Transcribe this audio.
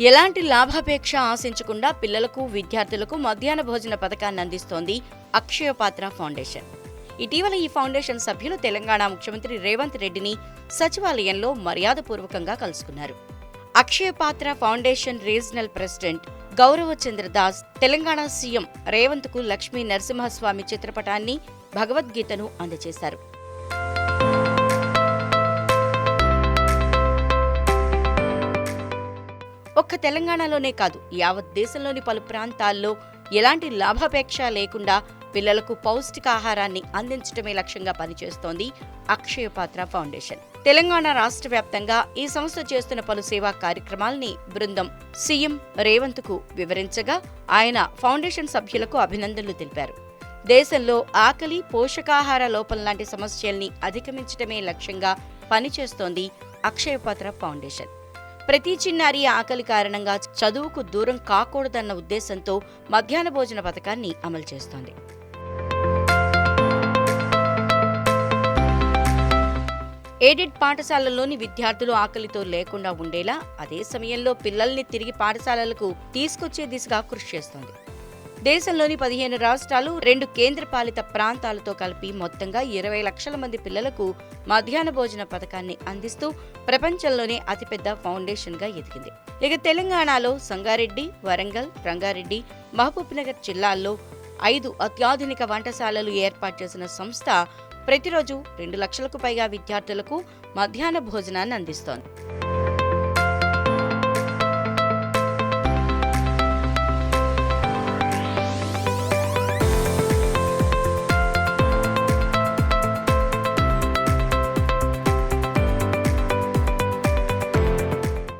ఎలాంటి లాభాపేక్ష ఆశించకుండా పిల్లలకు విద్యార్థులకు మధ్యాహ్న భోజన పథకాన్ని అందిస్తోంది అక్షయపాత్ర ఫౌండేషన్. ఇటీవల ఈ ఫౌండేషన్ సభ్యులు తెలంగాణ ముఖ్యమంత్రి రేవంత్ రెడ్డిని సచివాలయంలో మర్యాదపూర్వకంగా కలుసుకున్నారు. అక్షయపాత్ర ఫౌండేషన్ రీజనల్ ప్రెసిడెంట్ గౌరవ చంద్రదాస్ తెలంగాణ సీఎం రేవంత్కు లక్ష్మీ నరసింహస్వామి చిత్రపటాన్ని భగవద్గీతను అందజేశారు. ఒక్క తెలంగాణలోనే కాదు యావత్ దేశంలోని పలు ప్రాంతాల్లో ఎలాంటి లాభాపేక్ష లేకుండా పిల్లలకు పౌష్టికాహారాన్ని అందించడమే లక్ష్యంగా పనిచేస్తోంది అక్షయపాత్ర ఫౌండేషన్. తెలంగాణ రాష్ట్ర వ్యాప్తంగా ఈ సంస్థ చేస్తున్న పలు సేవా కార్యక్రమాల్ని బృందం సీఎం రేవంత్కు వివరించగా ఆయన ఫౌండేషన్ సభ్యులకు అభినందనలు తెలిపారు. దేశంలో ఆకలి పోషకాహార లోపం లాంటి సమస్యల్ని అధిగమించడమే లక్ష్యంగా పనిచేస్తోంది అక్షయపాత్ర ఫౌండేషన్. ప్రతి చిన్నారి ఆకలి కారణంగా చదువుకు దూరం కాకూడదన్న ఉద్దేశంతో మధ్యాహ్న భోజన పథకాన్ని అమలు చేస్తోంది. ఎయిడెడ్ పాఠశాలల్లోని విద్యార్థులు ఆకలితో లేకుండా ఉండేలా అదే సమయంలో పిల్లల్ని తిరిగి పాఠశాలలకు తీసుకొచ్చే దిశగా కృషి చేస్తోంది. దేశంలోని పదిహేను రాష్ట్రాలు రెండు కేంద్రపాలిత ప్రాంతాలతో కలిపి మొత్తంగా ఇరవై లక్షల మంది పిల్లలకు మధ్యాహ్న భోజన పథకాన్ని అందిస్తూ ప్రపంచంలోనే అతిపెద్ద ఫౌండేషన్గా ఎదిగింది. ఇక తెలంగాణలో సంగారెడ్డి వరంగల్ రంగారెడ్డి మహబూబ్నగర్ జిల్లాల్లో ఐదు అత్యాధునిక వంటశాలలు ఏర్పాటు చేసిన సంస్థ ప్రతిరోజు రెండు లక్షలకు పైగా విద్యార్థులకు మధ్యాహ్న భోజనాన్ని అందిస్తోంది.